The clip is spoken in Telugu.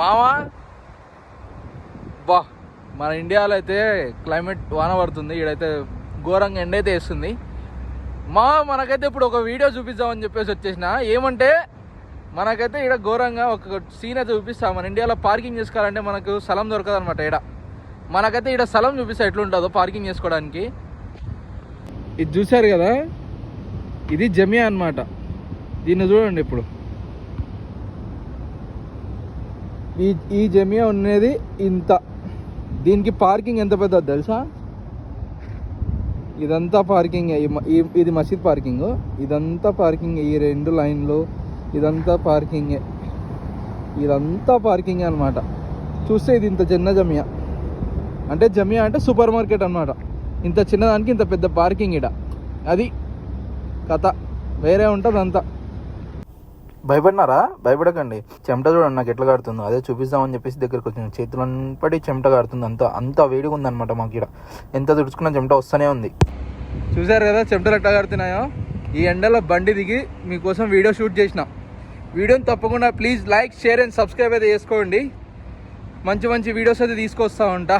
మావా? బా మన ఇండియాలో అయితే క్లైమేట్ వాన పడుతుంది ఈడైతే ఘోరంగా ఎండ అయితే వేస్తుంది. మా మనకైతే ఇప్పుడు ఒక వీడియో చూపిద్దామని చెప్పేసి వచ్చేసిన. ఏమంటే మనకైతే ఇక్కడ ఘోరంగా ఒక సీన్ అయితే చూపిస్తాం. మన ఇండియాలో పార్కింగ్ చేసుకోవాలంటే మనకు స్థలం దొరకదు అనమాట ఇక్కడ మనకైతే ఇక్కడ స్థలం చూపిస్తా ఎట్లుంటుందో పార్కింగ్ చేసుకోవడానికి. ఇది చూశారు కదా? ఇది జమియా అన్నమాట. దీన్ని చూడండి ఇప్పుడు. ఈ ఈ జమియా ఉన్నది ఇంత. దీనికి పార్కింగ్ ఎంత పెద్ద తెలుసా? ఇదంతా పార్కింగ్. ఇది మసీద్ పార్కింగ్. ఇదంతా పార్కింగ్. ఈ రెండు లైన్లు. ఇదంతా పార్కింగే. ఇదంతా పార్కింగ్ అనమాట చూస్తే ఇది ఇంత చిన్న జమియా అంటే జమియా అంటే సూపర్ మార్కెట్ అనమాట ఇంత చిన్నదానికి ఇంత పెద్ద పార్కింగ్ ఇడ అది కథ. వేరే ఉంటుంది అంతా భయపడినారా? భయపడకండి. చెమట చూడండి నాకు ఎట్లా కడుతుందో అదే చూపిస్తామని చెప్పేసి దగ్గరికి వచ్చింది చేతులు పడి చెమట కారుతుంది అంత. అంత వేడిగా ఉందన్నమాట మాకు ఇక్కడ ఎంత తుడుచుకున్న చెమట వస్తూనే ఉంది. చూసారు కదా చెమటలు ఎట్లా కడుతున్నాయో ఈ ఎండలో బండి దిగి మీకోసం వీడియో షూట్ చేసిన. వీడియోని తప్పకుండా please like share and subscribe అయితే చేసుకోండి. మంచి మంచి వీడియోస్ అయితే తీసుకొస్తా ఉంటా.